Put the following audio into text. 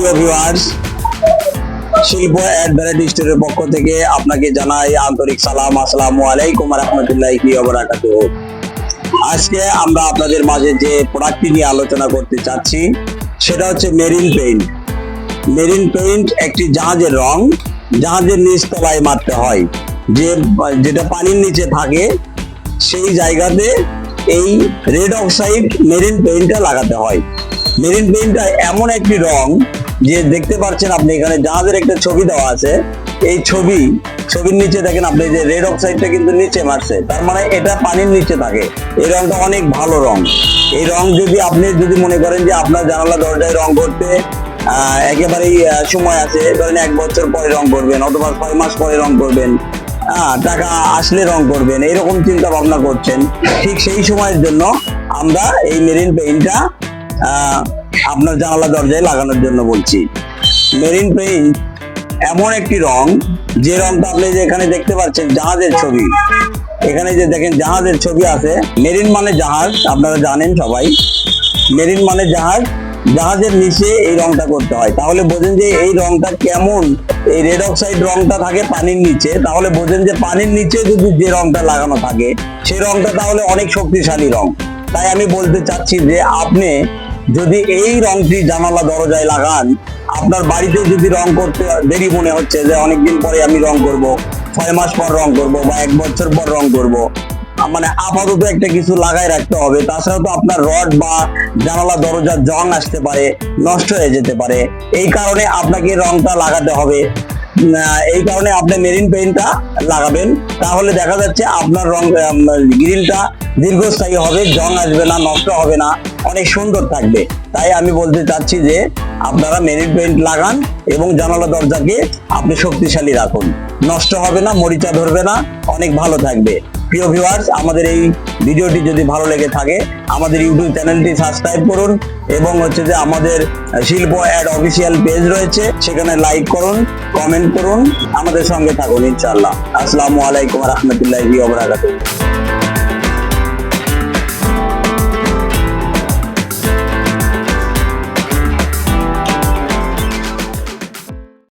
প্রিয় ভিউয়ার্স শিল্প add variety স্টোরের পক্ষ থেকে আপনাকে জানাই আন্তরিক সালাম, আসসালামু আলাইকুম রহমতুল্লাহি ওবরাকাতুহু আজকে আমরা আপনাদের মাঝে যে প্রোডাক্টটি নিয়ে আলোচনা করতে চাচ্ছি, সেটা হচ্ছে মেরিন পেইন্ট মেরিন পেইন্ট একটি জাহাজের রং, জাহাজের নিচ মারতে হয়। যে, যেটা পানির নিচে থাকে, সেই জায়গাতে এই রেড অক্সাইড মেরিন পেইন্টটা লাগাতে হয়। মেরিন পেইন্টটা এমন একটি রং যে দেখতে পাচ্ছেন আপনি এখানে জাহাজের একটা ছবি দেওয়া আছে। এই ছবি, ছবির নিচে দেখেন আপনি যে রেড অক্সাইডটা কিন্তু নিচে মারছে। তার মানে এটা পানির নিচে থাকে। এই রংটা অনেক ভালো রং। এই রং যদি আপনি যদি মনে করেন যে আপনার জানালা দরজায় রং করতে একেবারেই সময় আছে, ধরেন এক বছর পরে রং করবেন অথবা ছয় মাস পরে রং করবেন টাকা আসলে রং করবেন এইরকম চিন্তা ভাবনা করছেন, ঠিক সেই সময়ের জন্য আমরা এই মেরিন পেইন্টটা আপনার জানালা দরজায় লাগানোর জন্য বলছি। মেরিন পেইন্ট এমন একটি রং, যে রংটা আপনি যে এখানে দেখতে পাচ্ছেন, জাহাজের ছবি। এখানে যে দেখেন, জাহাজের ছবি আছে। মেরিন মানে জাহাজ, আপনারা জানেন সবাই। মেরিন মানে জাহাজ, জাহাজের নিচে এই রংটা করতে হয়। তাহলে বোঝেন যে এই রংটা কেমন, এই রেড অক্সাইড রংটা থাকে পানির নিচে। তাহলে বোঝেন যে পানির নিচে যদি যে রংটা লাগানো থাকে সেই রংটা তাহলে অনেক শক্তিশালী রং। তাই আমি বলতে চাচ্ছি যে আপনি যদি এই রংটি জানালা দরজায় লাগান, আপনার বাড়িতে যদি রং করতে দেরি মনে হচ্ছে যে অনেকদিন পরে আমি রং করব, ছয় মাস পর রং করব বা এক বছর পর রং করব মানে আপাতত একটা কিছু লাগাই রাখতে হবে। তাছাড়া তো আপনার রড বা জানালা দরজার জং আসতে পারে, নষ্ট হয়ে যেতে পারে। এই কারণে আপনাকে রংটা লাগাতে হবে। এই কারণে আপনি মেরিন পেইন্টটা লাগাবেন। তাহলে দেখা যাচ্ছে আপনার রং গ্রিলটা দীর্ঘস্থায়ী হবে, জং আসবে না, নষ্ট হবে না। অনেক সুন্দর থাকবে। তাই আমি বলতে চাচ্ছি যে আপনারা মেরিন পেইন্ট লাগান এবং জানালা দরজাকে আপনি শক্তিশালী রাখুন। নষ্ট হবে না, মরিচা ধরবে না, অনেক ভালো থাকবে। প্রিয় ভিউয়ার্স আমাদের এই ভিডিওটি যদি ভালো লেগে থাকে, আমাদের ইউটিউব চ্যানেলটি সাবস্ক্রাইব করুন এবং হচ্ছে যে আমাদের শিল্প অ্যাড অফিসিয়াল পেজ রয়েছে, সেখানে লাইক করুন কমেন্ট করুন, আমাদের সঙ্গে থাকুন ইনশাআল্লাহ। আসসালামু আলাইকুম রহমতুল্লাহি